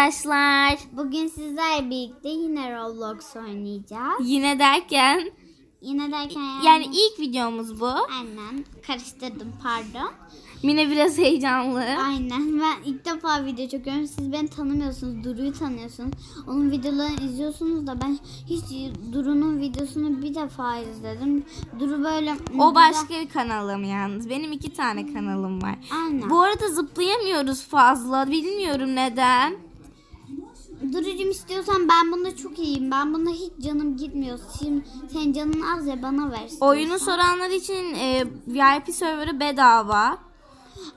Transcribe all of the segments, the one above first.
Arkadaşlar Bugün sizlerle birlikte yine Roblox oynayacağız. yine derken Yine derken yani, yani ilk videomuz bu. Aynen karıştırdım pardon. Mine biraz heyecanlı. Aynen ben ilk defa video çekiyorum. Siz beni tanımıyorsunuz. Duru'yu tanıyorsunuz. Onun videolarını izliyorsunuz da ben hiç Duru'nun videosunu bir defa izledim. Duru böyle... O başka bir kanalım yalnız. Benim iki tane kanalım var. Aynen. Bu arada zıplayamıyoruz fazla. Bilmiyorum neden. Duru'cum istiyorsan ben bunda çok iyiyim. Ben bunda hiç canım gitmiyor. Şimdi senin canın az ya bana ver. istiyorsan. Oyunu soranlar için e, VIP serverı bedava.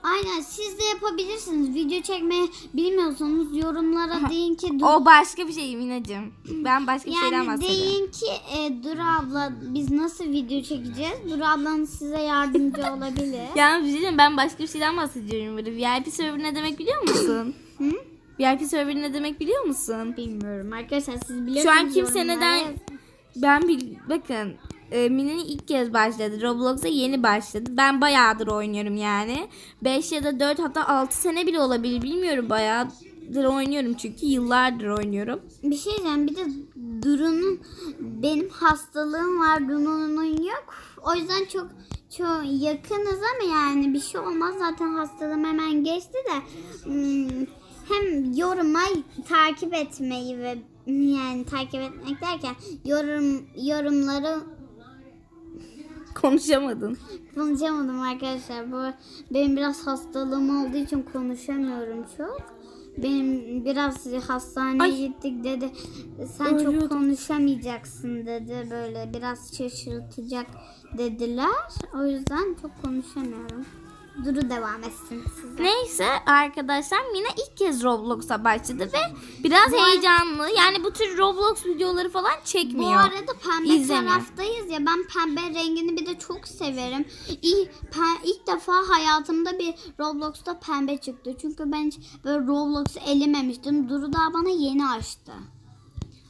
Aynen siz de yapabilirsiniz. Video çekmeyi bilmiyorsanız yorumlara deyin ki Dur- O başka bir şey Mineciğim. Ben başka bir şeyden yani bahsediyorum. deyin ki e, Dur abla biz nasıl video çekeceğiz? Dur ablanız size yardımcı olabilir. Yalnız bir şey diyeyim, ben başka bir şeyden bahsediyorum. Böyle VIP server ne demek biliyor musun? Hı? VIP server ne demek biliyor musun? Bilmiyorum arkadaşlar siz biliyorsunuz. Şu an kimse neden ben bil bakın e, Mine'nin ilk kez başladı. Roblox'a yeni başladı. Ben bayağıdır oynuyorum yani. 5 ya da 4 hatta 6 sene bile olabilir. Bilmiyorum bayağıdır oynuyorum çünkü yıllardır oynuyorum. Bir şey diyeceğim bir de Duru'nun benim hastalığım var Duru'nun yok. O yüzden çok çok yakınız ama yani bir şey olmaz zaten hastalığım hemen geçti de hmm, hem yoruma takip etmeyi ve yani takip etmek derken yorum yorumları Konuşamadın. konuşamadım arkadaşlar. Bu benim biraz hastalığım olduğu için konuşamıyorum çok. Benim biraz hastaneye Ay. gittik dedi. Sen Ölüyordum. çok konuşamayacaksın dedi. Böyle biraz şaşırtacak dediler. O yüzden çok konuşamıyorum. Duru devam etsin size. Neyse arkadaşlar Mine ilk kez Roblox'a başladı ve biraz Bu heyecanlı. Yani bu tür Roblox videoları falan Bu çekmiyor. arada pembe İzleme. taraftayız ya ben pembe rengini bir de çok severim. İlk, ilk defa hayatımda bir Roblox'ta pembe çıktı. Çünkü ben hiç böyle Roblox'u elememiştim. Duru daha bana yeni açtı.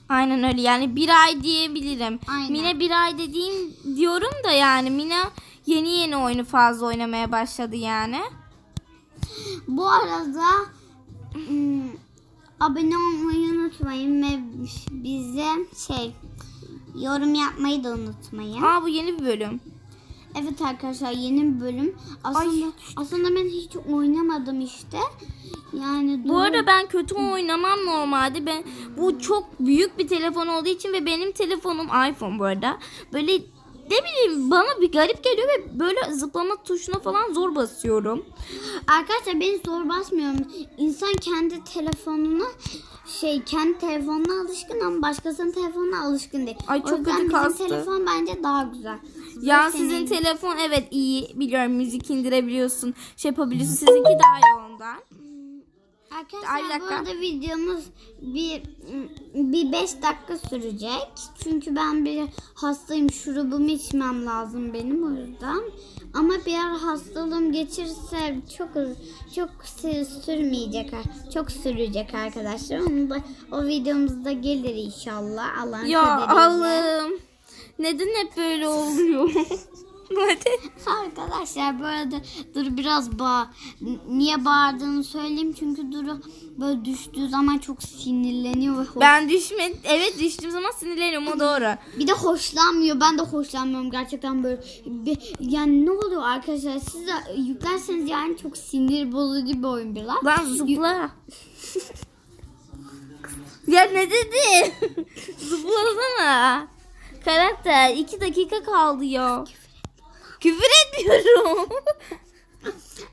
Aynen öyle yani bir ay diyebilirim. Aynen. Mine bir ay dediğim diyorum da yani Mine yeni yeni oyunu fazla oynamaya başladı yani. Bu arada abone olmayı unutmayın ve bize şey yorum yapmayı da unutmayın. Aa bu yeni bir bölüm. Evet arkadaşlar yeni bir bölüm. Aslında aslında ben hiç oynamadım işte. Yani Bu arada ben kötü oynamam normalde. Ben bu çok büyük bir telefon olduğu için ve benim telefonum iPhone bu arada. Böyle ne bileyim bana bir garip geliyor ve böyle zıplama tuşuna falan zor basıyorum. Arkadaşlar ben zor basmıyorum. İnsan kendi telefonuna şey kendi telefonuna alışkın ama başkasının telefonuna alışkın değil. Ay, O çok yüzden kötü kastı. telefon bence daha güzel. Ya Senin- sizin telefon evet iyi biliyorum müzik indirebiliyorsun şey yapabiliyorsun sizinki daha iyi ondan. Arkadaşlar bu arada videomuz bir bir 5 dakika sürecek. Çünkü ben bir hastayım. Şurubumu içmem lazım benim o yüzden. Ama bir ara hastalığım geçirse çok çok sü- sürmeyecek. Çok sürecek arkadaşlar. Onu da o videomuzda gelir inşallah. Allah'ın Ya. Allah'ım neden hep böyle oluyor? Hadi. Arkadaşlar bu arada Duru biraz bağ niye bağırdığını söyleyeyim çünkü Duru böyle düştüğü zaman çok sinirleniyor ve hoş- Ben düşme evet düştüğüm zaman sinirleniyorum o doğru. bir de hoşlanmıyor. Ben de hoşlanmıyorum gerçekten böyle. Bir- yani ne oluyor arkadaşlar? Siz de yüklerseniz yani çok sinir bozucu bir oyun biraz. Lan zıpla. ya ne dedi? Zıplasana. Karakter iki dakika kaldı ya. Küfür etmiyorum.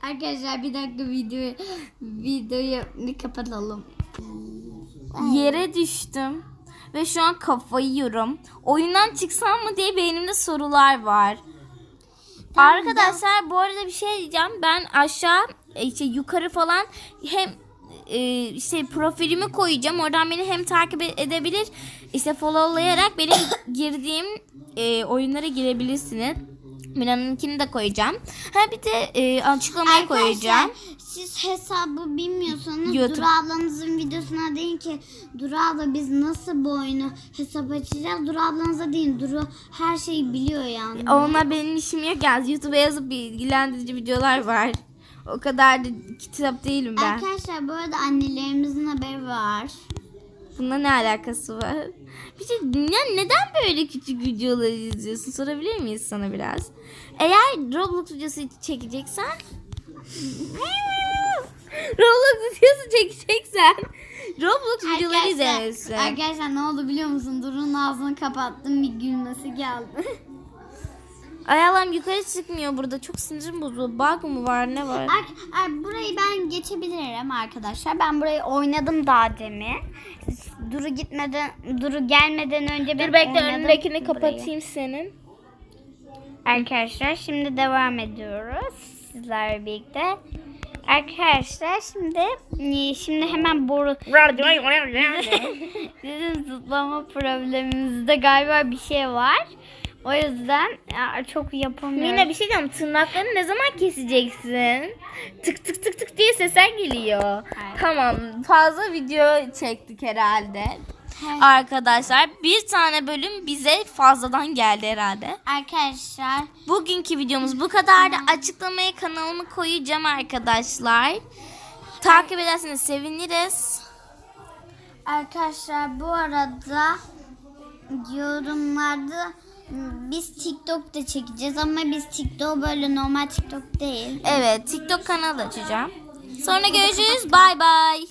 Arkadaşlar bir dakika videoyu videoyu bir kapatalım. Yere düştüm. Ve şu an kafayı yiyorum. Oyundan çıksam mı diye beynimde sorular var. Arkadaşlar bu arada bir şey diyeceğim. Ben aşağı işte yukarı falan hem e, işte profilimi koyacağım. Oradan beni hem takip edebilir işte followlayarak benim girdiğim e, oyunlara girebilirsiniz. Mina'nınkini de koyacağım. Ha bir de e, açıklamaya koyacağım. siz hesabı bilmiyorsanız YouTube. Duru ablanızın videosuna deyin ki Duru abla biz nasıl bu oyunu hesap açacağız? Duru ablanıza deyin. Duru her şeyi biliyor yani. Onlar benim işim yok yalnız. YouTube'a yazıp bilgilendirici videolar var. O kadar da kitap değilim ben. Arkadaşlar bu arada annelerimizin haberi var. Bununla ne alakası var? Bir şey ya neden böyle küçük videoları izliyorsun? Sorabilir miyiz sana biraz? Eğer Roblox videosu çekeceksen Roblox videosu çekeceksen Roblox videoları izlemelisin. arkadaşlar ne oldu biliyor musun? Durun ağzını kapattım bir gülmesi geldi. Ay Allah'ım yukarı çıkmıyor burada. Çok sinirim bozuldu. Bug mı var ne var? Ar- ar- burayı ben geçebilirim arkadaşlar. Ben burayı oynadım daha demin. Duru gitmeden, Duru gelmeden önce ben Dur bekle oynadım önündekini burayı. kapatayım senin. Arkadaşlar şimdi devam ediyoruz sizlerle birlikte. Arkadaşlar şimdi e, şimdi hemen boru bizim zıplama problemimizde galiba bir şey var. O yüzden ya, çok yapamıyorum. Mina bir şey diyeceğim. Tırnaklarını ne zaman keseceksin? Tık tık tık tık diye sesler geliyor. Evet. Tamam. Fazla video çektik herhalde. Evet. Arkadaşlar bir tane bölüm bize fazladan geldi herhalde. Arkadaşlar Bugünkü videomuz bu kadardı. Açıklamaya kanalımı koyacağım arkadaşlar. Takip ederseniz seviniriz. Arkadaşlar bu arada yorumlarda biz TikTok'ta çekeceğiz ama biz TikTok böyle normal TikTok değil. Evet TikTok kanalı açacağım. Sonra görüşürüz. Bay bay.